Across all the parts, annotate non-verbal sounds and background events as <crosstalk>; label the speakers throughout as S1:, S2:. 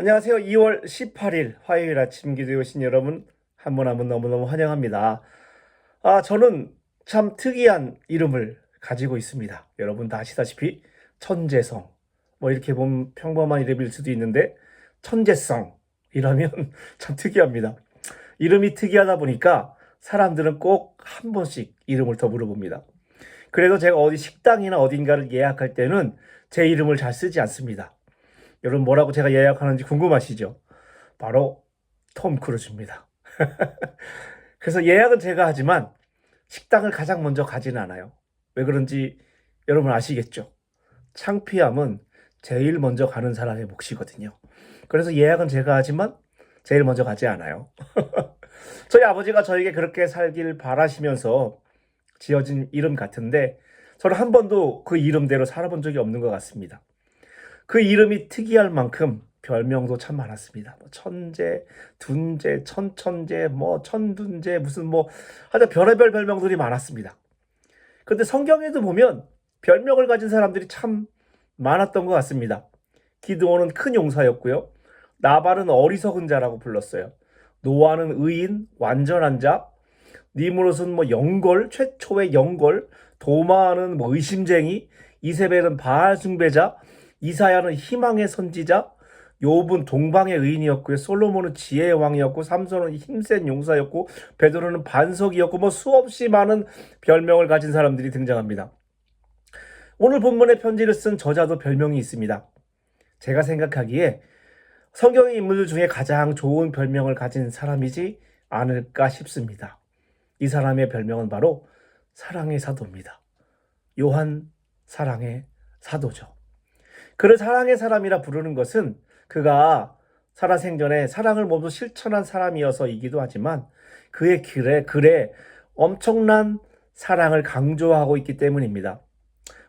S1: 안녕하세요. 2월 18일 화요일 아침 기도에 오신 여러분 한 분 한 분 너무너무 환영합니다. 아, 저는 참 특이한 이름을 가지고 있습니다. 여러분 다 아시다시피 천재성. 뭐 이렇게 보면 평범한 이름일 수도 있는데 천재성 이라면 <laughs> 참 특이합니다. 이름이 특이하다 보니까 사람들은 꼭 한 번씩 이름을 더 물어봅니다. 그래도 제가 어디 식당이나 어딘가를 예약할 때는 제 이름을 잘 쓰지 않습니다. 여러분 뭐라고 제가 예약하는지 궁금하시죠? 바로 톰 크루즈입니다. <laughs> 그래서 예약은 제가 하지만 식당을 가장 먼저 가지는 않아요. 왜 그런지 여러분 아시겠죠? 창피함은 제일 먼저 가는 사람의 몫이거든요. 그래서 예약은 제가 하지만 제일 먼저 가지 않아요. <laughs> 저희 아버지가 저에게 그렇게 살길 바라시면서 지어진 이름 같은데 저는 한 번도 그 이름대로 살아본 적이 없는 것 같습니다. 그 이름이 특이할 만큼 별명도 참 많았습니다. 뭐 천재, 둔재, 천천재, 뭐 천둔재, 무슨 뭐 하여튼 별의별 별명들이 많았습니다. 근데 성경에도 보면 별명을 가진 사람들이 참 많았던 것 같습니다. 기드온은 큰 용사였고요. 나발은 어리석은 자라고 불렀어요. 노아는 의인, 완전한 자, 니무롯은 뭐 영걸, 최초의 영걸, 도마는 뭐 의심쟁이, 이세벨은 바알 숭배자, 이사야는 희망의 선지자, 욥은 동방의 의인이었고요. 솔로몬은 지혜의 왕이었고, 삼손은 힘센 용사였고, 베드로는 반석이었고, 뭐 수없이 많은 별명을 가진 사람들이 등장합니다. 오늘 본문의 편지를 쓴 저자도 별명이 있습니다. 제가 생각하기에 성경의 인물들 중에 가장 좋은 별명을 가진 사람이지 않을까 싶습니다. 이 사람의 별명은 바로 사랑의 사도입니다. 요한 사랑의 사도죠. 그를 사랑의 사람이라 부르는 것은 그가 살아생전에 사랑을 모두 실천한 사람이어서이기도 하지만 그의 글에, 글에 엄청난 사랑을 강조하고 있기 때문입니다.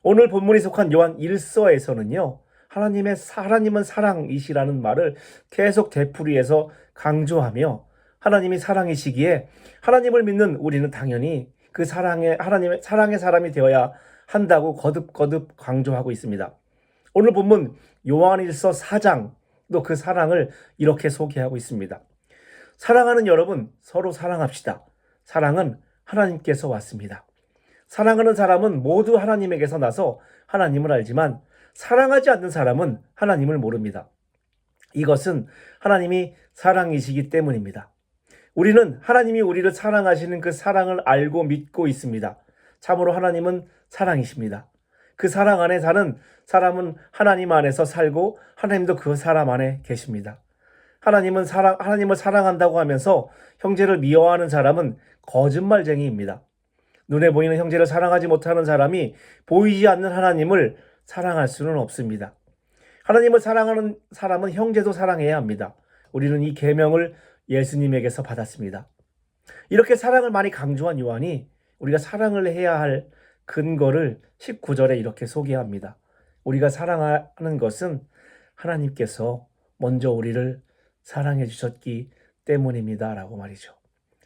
S1: 오늘 본문이 속한 요한 1서에서는요, 하나님의, 하나님은 사랑이시라는 말을 계속 되풀이해서 강조하며 하나님이 사랑이시기에 하나님을 믿는 우리는 당연히 그 사랑의, 하나님의 사랑의 사람이 되어야 한다고 거듭거듭 강조하고 있습니다. 오늘 본문 요한일서 4장도 그 사랑을 이렇게 소개하고 있습니다. 사랑하는 여러분, 서로 사랑합시다. 사랑은 하나님께서 왔습니다. 사랑하는 사람은 모두 하나님에게서 나서 하나님을 알지만 사랑하지 않는 사람은 하나님을 모릅니다. 이것은 하나님이 사랑이시기 때문입니다. 우리는 하나님이 우리를 사랑하시는 그 사랑을 알고 믿고 있습니다. 참으로 하나님은 사랑이십니다. 그 사랑 안에 사는 사람은 하나님 안에서 살고 하나님도 그 사람 안에 계십니다. 하나님은 사랑, 하나님을 사랑한다고 하면서 형제를 미워하는 사람은 거짓말쟁이입니다. 눈에 보이는 형제를 사랑하지 못하는 사람이 보이지 않는 하나님을 사랑할 수는 없습니다. 하나님을 사랑하는 사람은 형제도 사랑해야 합니다. 우리는 이 계명을 예수님에게서 받았습니다. 이렇게 사랑을 많이 강조한 요한이 우리가 사랑을 해야 할 근거를 19절에 이렇게 소개합니다. 우리가 사랑하는 것은 하나님께서 먼저 우리를 사랑해 주셨기 때문입니다. 라고 말이죠.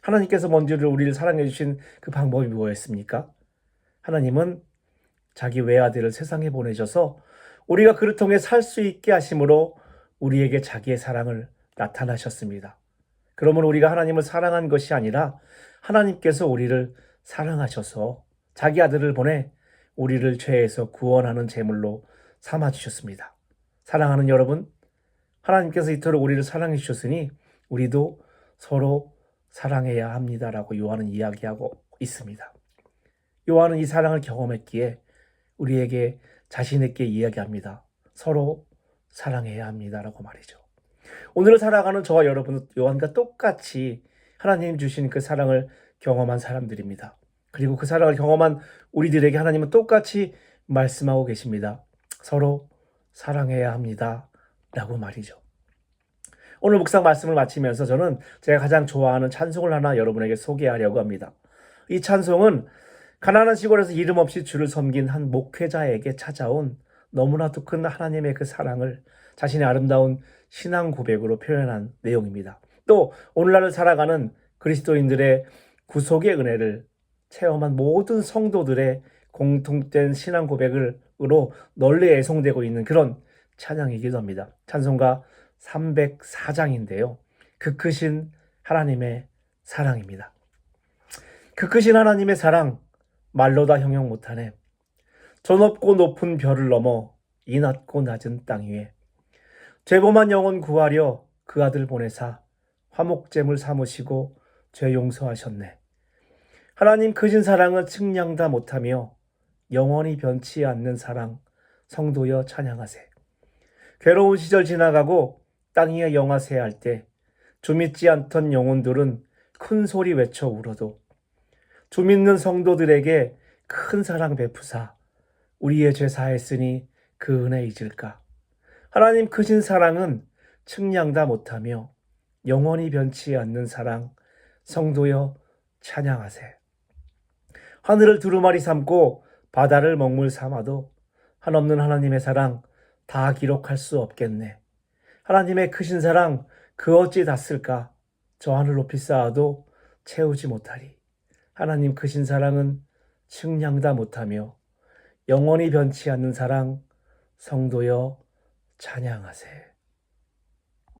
S1: 하나님께서 먼저 우리를 사랑해 주신 그 방법이 뭐였습니까? 하나님은 자기 외아들을 세상에 보내셔서 우리가 그를 통해 살 수 있게 하심으로 우리에게 자기의 사랑을 나타나셨습니다. 그러면 우리가 하나님을 사랑한 것이 아니라 하나님께서 우리를 사랑하셔서 자기 아들을 보내 우리를 죄에서 구원하는 제물로 삼아 주셨습니다. 사랑하는 여러분, 하나님께서 이토록 우리를 사랑해 주셨으니 우리도 서로 사랑해야 합니다라고 요한은 이야기하고 있습니다. 요한은 이 사랑을 경험했기에 우리에게 자신있게 이야기합니다. 서로 사랑해야 합니다라고 말이죠. 오늘을 살아가는 저와 여러분은 요한과 똑같이 하나님 주신 그 사랑을 경험한 사람들입니다. 그리고 그 사랑을 경험한 우리들에게 하나님은 똑같이 말씀하고 계십니다. 서로 사랑해야 합니다. 라고 말이죠. 오늘 묵상 말씀을 마치면서 저는 제가 가장 좋아하는 찬송을 하나 여러분에게 소개하려고 합니다. 이 찬송은 가난한 시골에서 이름 없이 주를 섬긴 한 목회자에게 찾아온 너무나도 큰 하나님의 그 사랑을 자신의 아름다운 신앙 고백으로 표현한 내용입니다. 또 오늘날을 살아가는 그리스도인들의 구속의 은혜를 체험한 모든 성도들의 공통된 신앙 고백으로 널리 애송되고 있는 그런 찬양이기도 합니다. 찬송가 304장인데요. 그 크신 하나님의 사랑입니다. 그 크신 하나님의 사랑 말로 다 형용 못하네. 저 높고 높은 별을 넘어 이 낮고 낮은 땅 위에 죄범한 영혼 구하려 그 아들 보내사 화목제물 삼으시고 죄 용서하셨네. 하나님 크신 사랑은 측량다 못하며 영원히 변치 않는 사랑 성도여 찬양하세. 괴로운 시절 지나가고 땅 위에 영화세 할 때 주 믿지 않던 영혼들은 큰 소리 외쳐 울어도 주 믿는 성도들에게 큰 사랑 베푸사 우리의 죄 사했으니 그 은혜 잊을까? 하나님 크신 사랑은 측량다 못하며 영원히 변치 않는 사랑 성도여 찬양하세. 하늘을 두루마리 삼고 바다를 먹물 삼아도 한없는 하나님의 사랑 다 기록할 수 없겠네. 하나님의 크신 사랑 그 어찌 닿을까? 저 하늘 높이 쌓아도 채우지 못하리. 하나님 크신 사랑은 측량다 못하며 영원히 변치 않는 사랑 성도여 찬양하세.